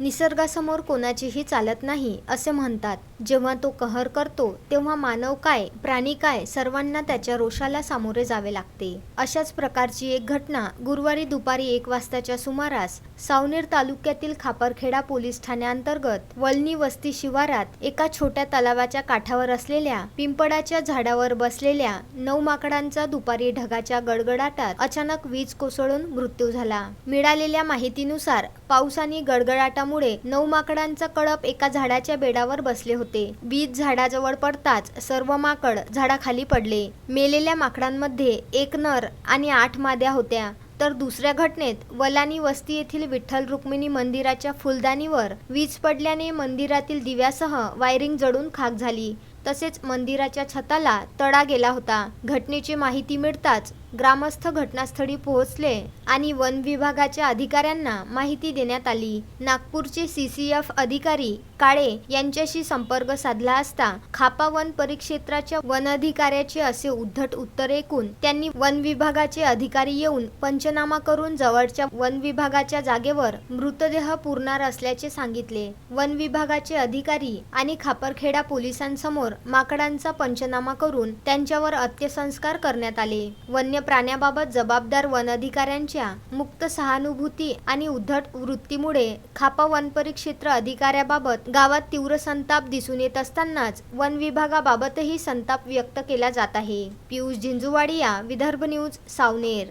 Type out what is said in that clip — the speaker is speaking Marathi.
निसर्गासमोर कोणाचीही चालत नाही असे म्हणतात. जेव्हा तो कहर करतो तेव्हा मानव काय प्राणी काय सर्वांना त्याच्या रोषाला सामोरे जावे लागते. अशाच प्रकारची एक घटना गुरुवारी दुपारी एक वाजताच्या सुमारास सावनेर तालुक्यातील खापरखेडा पोलीस ठाण्याअंतर्गत वलनी वस्ती शिवारात एका छोट्या तलावाच्या काठावर असलेल्या पिंपळाच्या झाडावर बसलेल्या नऊ माकडांचा दुपारी ढगाच्या गडगडाटात अचानक वीज कोसळून मृत्यू झाला. मिळालेल्या माहितीनुसार पाऊस आणि गडगडाटामुळे नऊ माकडांचा कळप एका झाडाच्या बेडावर बसले होते. वीज झाडाजवळ पडताच सर्व माकड झाडाखाली पडले. मेलेल्या माकडांमध्ये एक नर आणि आठ माद्या होत्या. तर दुसऱ्या घटनेत वलानी वस्ती येथील विठ्ठल रुक्मिणी मंदिराच्या फुलदाणीवर वीज पडल्याने मंदिरातील दिव्यासह वायरिंग जळून खाक झाली. तसेच मंदिराच्या छताला तडा गेला होता. घटनेची माहिती मिळताच ग्रामस्थ घटनास्थळी पोहोचले आणि वन विभागाच्या अधिकाऱ्यांना माहिती देण्यात आली. नागपूरचे सी सी एफ अधिकारी काळे यांच्याशी संपर्क साधला असता खापा वन परिक्षेत्राच्या वन अधिकाऱ्याचे असे उद्धट उत्तर ऐकून त्यांनी वन विभागाचे अधिकारी येऊन पंचनामा करून जवळच्या वन विभागाच्या जागेवर मृतदेह पुरणार असल्याचे सांगितले. वन विभागाचे अधिकारी आणि खापरखेडा पोलिसांसमोर माकडांचा पंचनामा करून त्यांच्यावर अंत्यसंस्कार करण्यात आले. वन्य प्राण्याबाबत जबाबदार वन अधिकाऱ्यांच्या मुक्त सहानुभूती आणि उद्धट वृत्तीमुळे खापा वन परिक्षेत्र अधिकाऱ्याबाबत गावात तीव्र संताप दिसून येत असतानाच वन विभागाबाबतही संताप व्यक्त केला जात आहे. पियुष झिंजुवाडिया विदर्भ न्यूज सावनेर.